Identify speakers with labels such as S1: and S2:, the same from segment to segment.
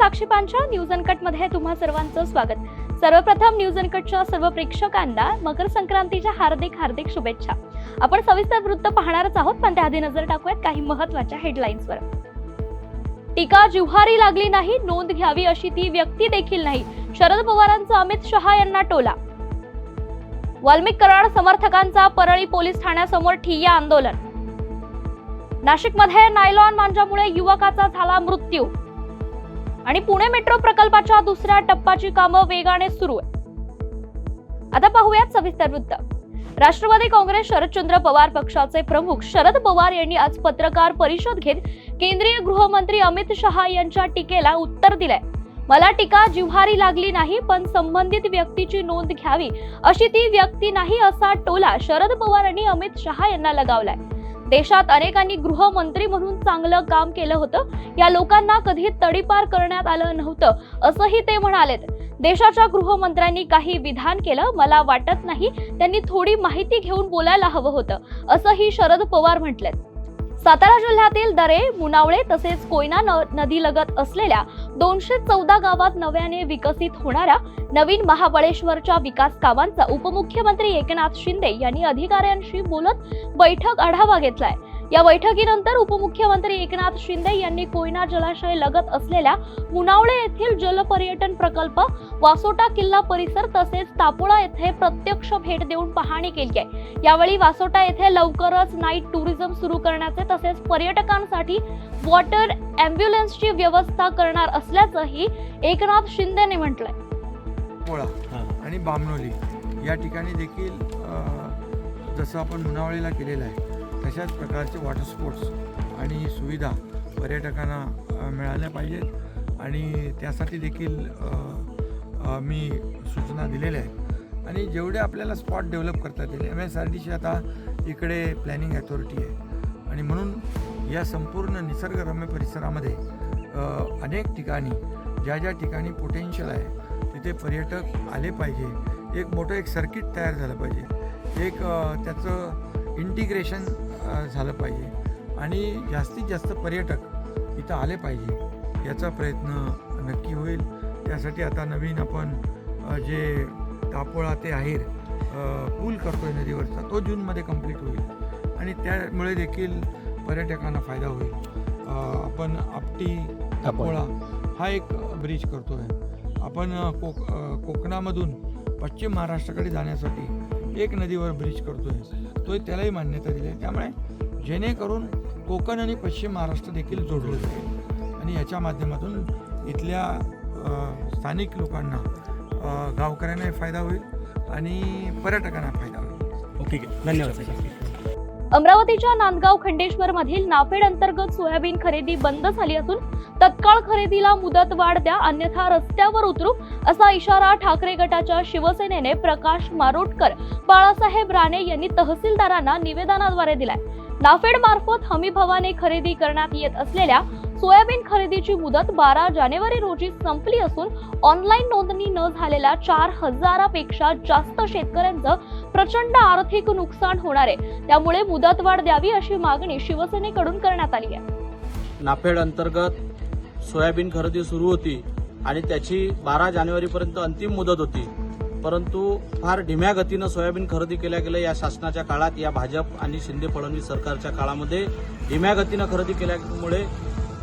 S1: साक्षीपांच्या news अनकटमध्ये तुम्हा सर्वांचं स्वागत. सर्वप्रथम न्यूज अनकटच्या सर्व प्रेक्षकांना मकर संक्रांतीच्या हार्दिक हार्दिक शुभेच्छा. आपण सविस्तर वृत्त पाहणारच आहोत पण त्याआधी नजर टाकूयात काही महत्त्वाच्या हेडलाईन्सवर टीका जिव्हारी लागली नाही नोंद घ्यावी अशी ती व्यक्ती देखील नाही. शरद पवारांचा अमित शहा यांना टोला. वाल्मिक कराड समर्थकांचा परळी पोलीस ठाण्यासमोर ठिय्या आंदोलन. नाशिकमध्ये नायलॉन मांजामुळे युवकाचा झाला मृत्यू. आणि पुणे मेट्रो प्रकल्पाच्या दुसऱ्या टप्प्याची कामं वेगाने सुरू आहे आता पाहूयात सविस्तर वृत्त. राष्ट्रवादी काँग्रेस शरदचंद्र पवार पक्षाचे प्रमुख शरद पवार यांनी आज पत्रकार परिषद घेत केंद्रीय गृहमंत्री अमित शहा यांच्या टीकेला उत्तर दिलंय. मला टीका जिव्हारी लागली नाही पण संबंधित व्यक्तीची नोंद घ्यावी अशी ती व्यक्ती नाही असा टोला शरद पवार यांनी अमित शहा यांना लगावलाय. देशात अनेकांनी गृहमंत्री म्हणून चांगलं काम केलं होतं. या लोकांना कधी तडीपार करण्यात आलं नव्हतं असंही ते म्हणालेत. देशाच्या गृहमंत्र्यांनी काही विधान केलं मला वाटत नाही. त्यांनी थोडी माहिती घेऊन बोलायला हवं होतं असंही शरद पवार म्हटलेत. सातारा जिल्ह्यातील दरे मुनावळे तसेच कोयना न- नदीलगत असलेल्या दोनशे चौदा गावात नव्याने विकसित होणाऱ्या नवीन महाबळेश्वरच्या विकास कामांचा उपमुख्यमंत्री एकनाथ शिंदे यांनी अधिकाऱ्यांशी बोलत बैठक आढावा घेतलाय. या बैठकीनंतर उपमुख्यमंत्री एकनाथ शिंदे यांनी कोयना जलाशय लगत असलेल्या मुनावळे येथील जलपर्यटन प्रकल्प वासोटा किल्ला परिसर तसेच तापोळा येथे प्रत्यक्ष भेट देऊन पाहणी केली आहे. यावेळी वासोटा येथे लवकरच नाईट टुरिझम सुरू करण्याचे तसेच पर्यटकांसाठी वॉटर अँब्युलन्सची व्यवस्था करणार असल्याचंही एकनाथ शिंदेने म्हटलंय.
S2: आणि बामणोली या ठिकाणी देखील जसं आपण मुनावळीला केलेलं आहे तशाच प्रकारचे वॉटर स्पोर्ट्स आणि सुविधा पर्यटकांना मिळाल्या पाहिजेत. आणि त्यासाठी देखील मी सूचना दिलेल्या आहेत. आणि जेवढे आपल्याला स्पॉट डेव्हलप करता येतील M S R D C आता इकडे प्लॅनिंग अथॉरिटी आहे. आणि म्हणून या संपूर्ण निसर्गरम्य परिसरामध्ये अनेक ठिकाणी ज्या ज्या ठिकाणी पोटेन्शियल आहे तिथे पर्यटक आले पाहिजे. एक मोठं एक सर्किट तयार झालं पाहिजे. एक त्याचं इंटिग्रेशन झालं पाहिजे. आणि जास्तीत जास्त पर्यटक इथं आले पाहिजे याचा प्रयत्न नक्की होईल. त्यासाठी आता नवीन आपण जे तापोळा ते आहेर पूल करतो आहे नदीवरचा तो जूनमध्ये कंप्लीट होईल. आणि त्यामुळे देखील पर्यटकांना फायदा होईल. आपण आपटी तापोळा हा एक ब्रिज करतो आहे आपण कोक कोकणामधून पश्चिम महाराष्ट्राकडे जाण्यासाठी एक नदीवर ब्रिज करतो आहे तो त्यालाही मान्यता दिली आहे. त्यामुळे जेणेकरून कोकण आणि पश्चिम महाराष्ट्र देखील जोडलं जाईल. आणि याच्या माध्यमातून इथल्या स्थानिक लोकांना गावकऱ्यांनाही फायदा होईल आणि पर्यटकांना फायदा होईल.
S3: ठीक आहे धन्यवाद
S1: अमरावतीच्या नांदगाव खंडेश्वर मधील नाफेड अंतर्गत सोयाबीन खरेदी बंद झाली असून तत्काळ खरेदीला मुदत वाढ द्या अन्यथा रस्त्यावर उतरू असा इशारा ठाकरे गटाच्या शिवसेनेने प्रकाश मारोटकर बाळासाहेब राणे यांनी तहसीलदारांना निवेदनाद्वारे दिलाय. नाफेड मार्फत हमी भावाने खरेदी करण्यात येत असलेल्या सोयाबीन खरेदीची मुदत बारा जानेवारी रोजी संपली असून ऑनलाईन नोंदणी न झालेल्या चार हजारापेक्षा जास्त शेतकऱ्यांचं प्रचंड आर्थिक नुकसान होणार आहे. त्यामुळे मुदतवाढ द्यावी अशी मागणी शिवसेनेकडून करण्यात आली आहे.
S4: नाफेड अंतर्गत सोयाबीन खरेदी सुरू होती आणि त्याची बारा जानेवारीपर्यंत अंतिम मुदत होती. परंतु फार ढिम्या गतीनं सोयाबीन खरेदी केल्या गेलं या शासनाच्या काळात या भाजप आणि शिंदे फडणवीस सरकारच्या काळामध्ये धीम्या गतीनं खरेदी केल्यामुळे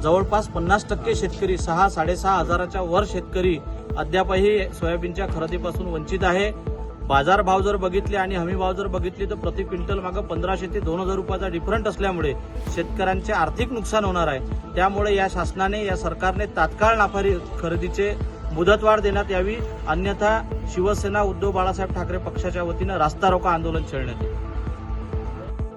S4: जवळपास पन्नास टक्के शेतकरी सहा साडेसहा हजाराच्या वर शेतकरी अद्यापही सोयाबीनच्या खरेदीपासून वंचित आहे. बाजार भाव जर बघितले आणि हमी भाव जर बघितले तर प्रति क्विंटल मागं पंधराशे ते दोन हजार रुपयाचा डिफरंट असल्यामुळे शेतकऱ्यांचे आर्थिक नुकसान होणार आहे. त्यामुळे या शासनाने या सरकारने तात्काळ नाफारी खरेदीचे मुदतवाढ देण्यात यावी. अन्यथा शिवसेना उद्धव बाळासाहेब ठाकरे पक्षाच्या वतीनं रास्ता रोका आंदोलन छेडण्यात येईल.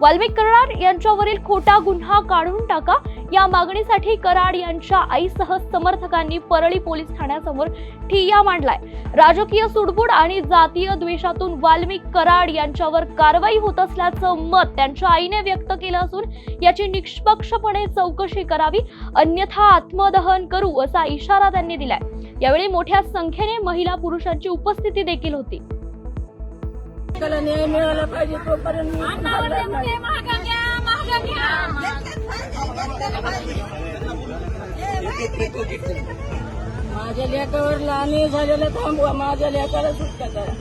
S1: वाल्मिक कराड यांच्यावरील खोटा गुन्हा काढून टाका. या मागणीसाठी कराड यांच्या आईसह समर्थकांनी परळी पोलीस ठाण्यासमोर ठिय्या मांडलाय. राजकीय सुडबुड आणि जातीय द्वेषातून वाल्मिक कराड यांच्यावर कारवाई होत असल्याचं मत त्यांच्या आईने व्यक्त केलं असून याची निष्पक्षपणे चौकशी करावी अन्यथा आत्मदहन करू असा इशारा त्यांनी दिलाय. यावेळी मोठ्या संख्येने महिला पुरुषांची उपस्थिती देखील होती.
S5: त्याला न्याय मिळाला पाहिजे तोपर्यंत. माझ्या लेकावर लहान झालेलं थांबवा माझ्या लेकाला सुटका करा.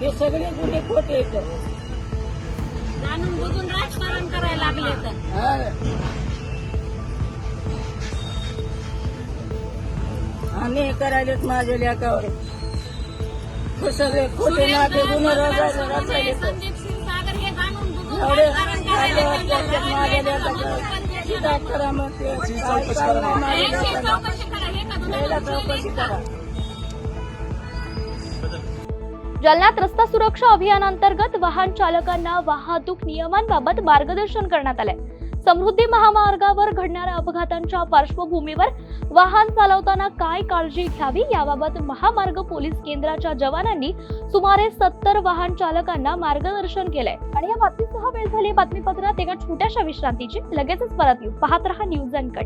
S5: हे सगळे गुन्हे खोटे येतं
S3: जाणून बघून राजकारण करायला लागले तर.
S5: आणि करायलेत माझ्या लेकावर. हे सगळे खोटे नाटे गुन्हे रचायले
S3: संदीप क्षीरसागर हे जाणून
S5: करा मग
S3: चौकशी करा
S1: जालन्यात रस्ता सुरक्षा अभियानांतर्गत वाहन चालकांना वाहतूक नियमांबाबत मार्गदर्शन करण्यात आले समृद्धी महामार्गावर घडणाऱ्या अपघातांच्या पार्श्वभूमीवर वाहन चालवताना काय काळजी घ्यावी याबाबत महामार्ग पोलीस केंद्राच्या जवानांनी सुमारे सत्तर वाहन चालकांना मार्गदर्शन केलंय. आणि या बातमीसह वेळ झाली बातमीपत्रात एका छोट्याशा विश्रांतीची. लगेचच परत येऊ. पाहत रहा न्यूज अँड कट.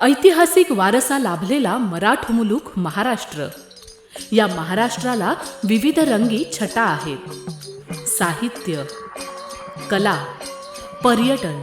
S6: ऐतिहासिक वारसा लाभलेला मराठ मुलूक महाराष्ट्र. या महाराष्ट्राला विविध रंगी छटा आहेत. साहित्य कला पर्यटन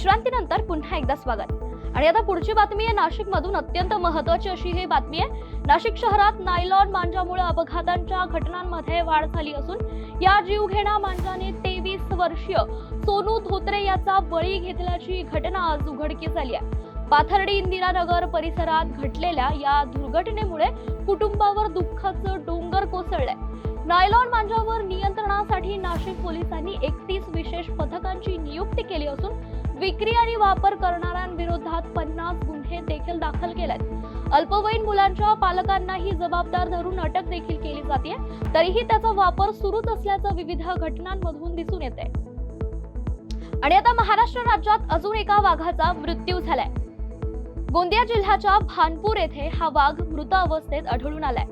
S1: विश्रांतीनंतर पुन्हा एकदा स्वागत. आणि आता पुढची बातमी आहे नाशिक मधून अत्यंत महत्वाची अशी ही बातमी आहे. नाशिक शहरात नायलॉन मांजामुळे अपघातांच्या घटनांमध्ये वाढ झाली असून या जीवघेणा मांजाने तेवीस वर्षीय सोनू धोत्रे याचा बळी घेतल्याची घटना आज उघडकीस झाली आहे. पाथर्डी इंदिरानगर परिसरात घडलेल्या या दुर्घटनेमुळे कुटुंबावर दुःखाचं डोंगर कोसळलंय. नायलॉन मांजावर नियंत्रणासाठी नाशिक पोलिसांनी एकतीस विशेष पथकांची नियुक्ती केली असून विक्री आणि वापर करणाऱ्यांविरोधात पन्नास गुन्हे देखील दाखल केलेत. अल्पवयीन मुलांच्या पालकांनाही जबाबदार धरून अटक देखील केली जाते तरीही त्याचा वापर सुरूच असल्याचं विविध घटनांमधून दिसून येते आणि आता महाराष्ट्र राज्यात अजून एका वाघाचा मृत्यू झालाय. गोंदिया जिल्ह्याच्या भानपूर येथे हा वाघ मृत अवस्थेत आढळून आलाय.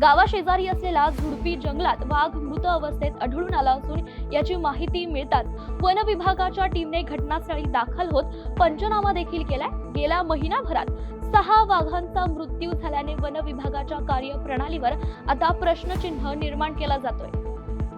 S1: गावाशेजारी असलेल्या झुडपी जंगलात वाघ मृत अवस्थेत आढळून आला असून याची माहिती मिळताच वन विभागाच्या टीमने घटनास्थळी दाखल होत पंचनामा देखील केलाय. गेल्या महिनाभरात सहा वाघांचा मृत्यू झाल्याने वन विभागाच्या कार्यप्रणालीवर आता प्रश्नचिन्ह निर्माण केला जातोय.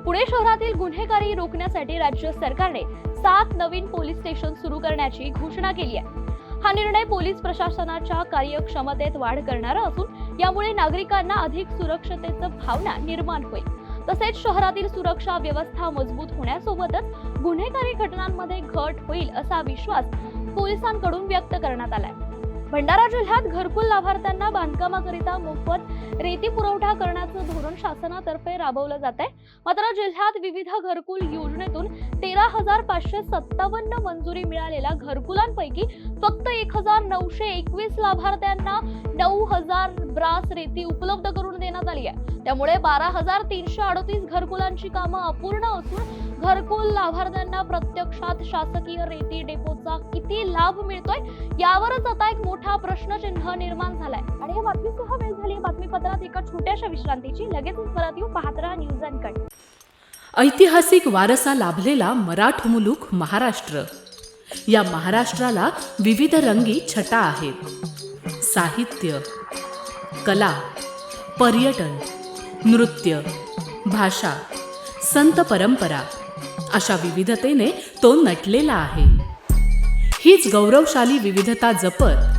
S1: पुणे शहरातील गुन्हेगारी रोखण्यासाठी राज्य सरकारने सात नवीन पोलीस स्टेशन सुरू करण्याची घोषणा केली आहे. हा निर्णय पोलीस प्रशासनाच्या कार्यक्षमतेत वाढ करणारा असून यामुळे नागरिकांना अधिक सुरक्षतेचं भावना निर्माण होईल. तसेच शहरातील सुरक्षा व्यवस्था मजबूत होण्यासोबतच गुन्हेगारी घटनांमध्ये घट होईल असा विश्वास पोलिसांकडून व्यक्त करण्यात आलाय. भंडारा जिल्ह्यात घरकुल लाभार्थ्यांना बांधकामाकरिता मोफत रेती पुरवठा करण्याचं धोरण शासनातर्फे राबवलं जात आहे मात्र जिल्ह्यात विविध घरकुल योजनेतून तेरा हजार पाचशे सत्तावन्न मंजुरी मिळालेल्या घरकुलांपैकी फक्त एक हजार नऊशे एकवीस लाभार्थ्यांना नऊ हजार ब्रास रेती उपलब्ध करून देण्यात आली आहे. त्यामुळे बारा हजार तीनशे अडतीस घरकुलांची कामं अपूर्ण असून घरकुल लाभार्थ्यांना प्रत्यक्षात शासकीय रेती डेपोचा किती लाभ मिळतोय यावरच आता एक मोठा प्रश्नचिन्ह निर्माण झालाय. आणि या बातमीसह वेळ झाली बातमीपत्रात एका छोट्याशा विश्रांतीची. लगेचच परत येऊ पाहत राहा न्यूज अँड कट.
S6: ऐतिहासिक वारसा लाभलेला मराठ मुलुख महाराष्ट्र. या महाराष्ट्राला विविध रंगी छटा आहेत. साहित्य कला पर्यटन नृत्य भाषा संत परंपरा अशा विविधतेने तो नटलेला आहे. हीच गौरवशाली विविधता जपत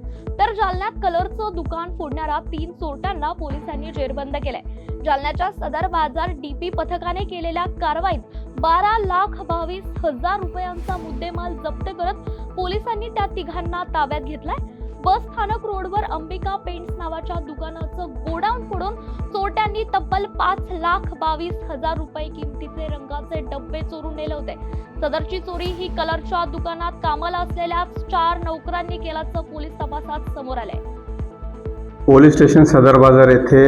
S1: तर जालन्यात कलरचं दुकान फोडणारा तीन चोरट्यांना पोलिसांनी जेरबंद केलंय. जालन्याच्या सदर बाजार डीपी पथकाने केलेल्या कारवाईत बारा लाख बावीस हजार रुपयांचा मुद्देमाल जप्त करत पोलिसांनी त्या तिघांना ताब्यात घेतलाय. बस स्थानक रोडवर अंबिका पेंट्स नावाच्या दुकानाचं गोडाऊन फोडून चोरट्यांनी तब्बल पाच लाख बावीस हजार रुपये किमतीचे रंगाचे डब्बे चोरून नेले होते. सदरची चोरी ही कलरच्या दुकानात कामाला असलेल्या चार नोकरांनी केल्याचं पोलीस तपासात समोर आलंय.
S7: पोलीस स्टेशन सदर बाजार येथे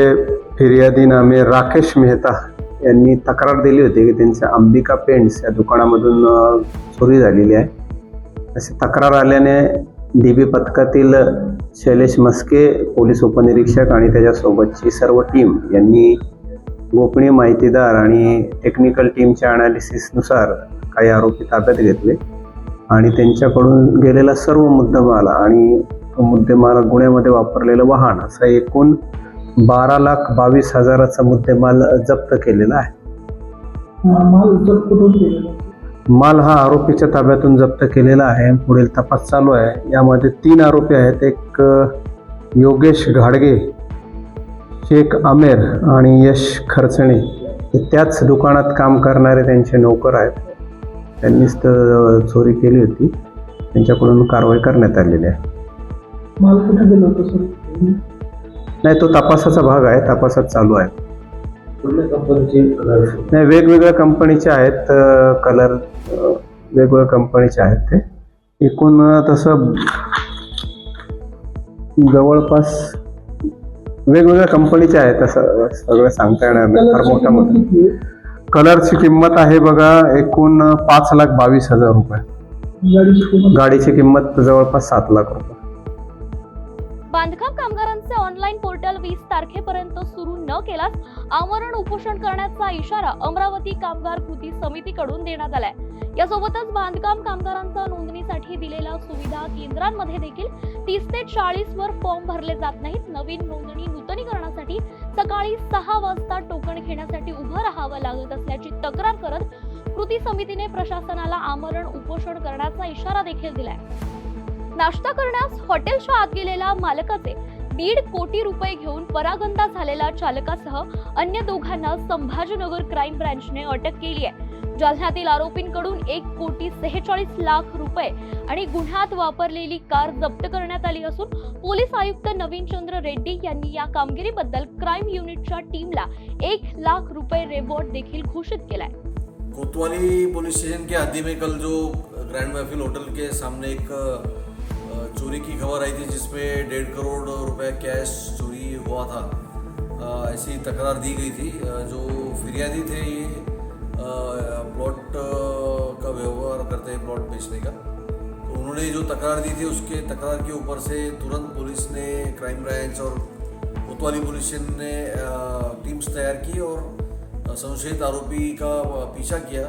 S7: फिर्यादी नामे राकेश मेहता यांनी तक्रार दिली होती की त्यांच्या अंबिका पेंट्स या दुकानामधून चोरी झालेली आहे. अशी तक्रार आल्याने डी बी पथकातील शैलेश मस्के पोलीस उपनिरीक्षक आणि त्याच्यासोबतची सर्व टीम यांनी गोपनीय माहितीदार आणि टेक्निकल टीमच्या अनालिसिसनुसार काही आरोपी ताब्यात घेतले. आणि त्यांच्याकडून गेलेला सर्व मुद्देमाल आणि तो मुद्देमाल गुन्ह्यामध्ये वापरलेलं वाहन असं एकूण बारा लाख बावीस हजाराचा मुद्देमाल जप्त केलेला आहे. माल हा आरोपीच्या ताब्यातून जप्त केलेला आहे. पुढील तपास चालू आहे. यामध्ये तीन आरोपी आहेत. एक योगेश घाडगे शेख आमेर आणि यश खर्चणे. हे त्याच दुकानात काम करणारे त्यांचे नोकर आहेत. त्यांनीच तर चोरी केली होती. त्यांच्याकडून कारवाई करण्यात आलेली आहे.
S8: माल कुठे गेलो होतो सर?
S7: नाही तो तपासाचा भाग आहे. तपासात चालू आहे. नाही वेगवेगळ्या कंपनीचे आहेत कलर वेगवेगळ्या कंपनीचे आहेत ते. एकूण तसं जवळपास वेगवेगळ्या कंपनीचे आहेत तसं सगळं सांगता येणार नाही फार मोठा मोठा कलरची किंमत आहे? बघा एकूण पाच लाख बावीस हजार रुपये.
S8: गाडीची किंमत
S7: जवळपास सात लाख रुपये.
S1: बांधकाम कामगारांचे ऑनलाईन पोर्टल वीस तारखेपर्यंत सुरू न केल्यास आमरण उपोषण करण्याचा इशारा अमरावती कामगार कृती समितीकडून देण्यात आलाय. यासोबतच बांधकाम कामगारांचा नोंदणीसाठी दिलेल्या सुविधा केंद्रांमध्ये देखील तीस ते चाळीस वर फॉर्म भरले जात नाहीत. नवीन नोंदणी नूतनीकरणासाठी सकाळी सहा वाजता टोकन घेण्यासाठी उभं राहावं लागत असल्याची तक्रार करत कृती समितीने प्रशासनाला आमरण उपोषण करण्याचा इशारा देखील दिलाय. नाश्ता करण्यास हॉटेलच्या आत गेलेल्या मालकाचे दीड कोटी रुपये घेऊन परागंदा झालेल्या चालकासह अन्य दोघांना संभाजीनगर क्राईम ब्रँचने अटक केली आहे. जालन्यातील आरोपींकडून एक कोटी सेहेचाळीस लाख रुपये आणि गुन्ह्यात वापरलेली कार जप्त करण्यात आली असून पोलीस आयुक्त नवीन चंद्र रेड्डी यांनी या कामगिरीबद्दल क्राईम युनिटच्या टीमला एक लाख रुपये रेवॉर्ड देखील घोषित केलाय.
S9: कोतवाली पुलिस स्टेशन के हद्दी में कल जो ग्रैंड महफिल होटल के सामने एक चोरी की खबर आई थी जिसमें डेढ़ करोड़ रुपए कैश चोरी हुआ था। ऐसी तकरार दी गई थी। जो फिरियादी थे ये प्लॉट का व्यवहार करते हैं प्लॉट बेचने का। तो उन्होंने जो तकरार दी थी, उसके तकरार के ऊपर से तुरंत पुलिस ने क्राइम ब्रांच और कोतवाली पुलिस ने टीम्स तैयार की और संशयित आरोपी का पीछा किया।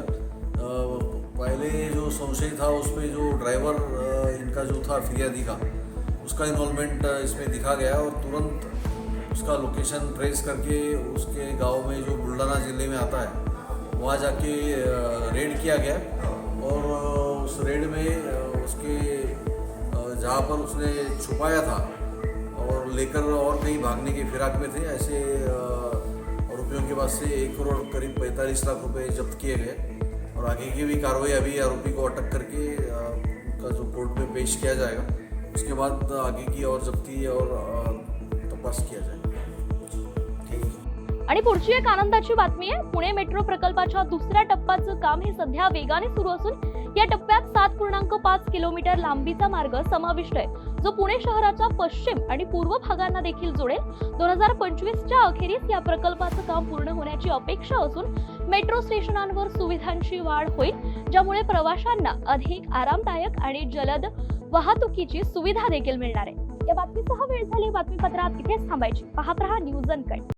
S9: पहले जो संशय था उसमें जो ड्राइवर इनका जो था फिरियादी का, उसका इन्वॉल्वमेंट इसमें दिखा गया और तुरंत उसका लोकेशन ट्रेस करके उसके गाँव में जो बुल्डाना ज़िले में आता है, वहाँ जाके रेड किया गया और उस रेड में उसके जहाँ पर उसने छुपाया था और लेकर और कहीं भागने की फिराक में थे, ऐसे आरोपियों के पास से एक करोड़ करीब पैंतालीस लाख रुपए जब्त किए गए और आगे की भी कार्रवाई अभी आरोपी को अटक करके का जो कोर्ट में पेश किया जाएगा उसके बाद आगे की और जब्ती और तपास किया जाएगा
S1: आणि पुढची एक आनंदाची बातमी आहे पुणे मेट्रो प्रकल्पाच्या दुसऱ्या टप्प्याचं काम हे सध्या वेगाने सुरू असून या टप्प्यात सात पूर्णांक पाच किलोमीटर लांबीचा मार्ग समाविष्ट आहे जो पुणे शहराच्या पश्चिम आणि पूर्व भागांना देखील जोडेल. दोन हजार पंचवीसच्या अखेरीस या प्रकल्पाचं काम पूर्ण होण्याची अपेक्षा असून मेट्रो स्टेशनांवर सुविधांची वाढ होईल ज्यामुळे प्रवाशांना अधिक आरामदायक आणि जलद वाहतुकीची सुविधा देखील मिळणार आहे. या बातमीसह वेळ झाली बातमीपत्रात इथेच थांबायची. पाहत रहा न्यूज अनकट.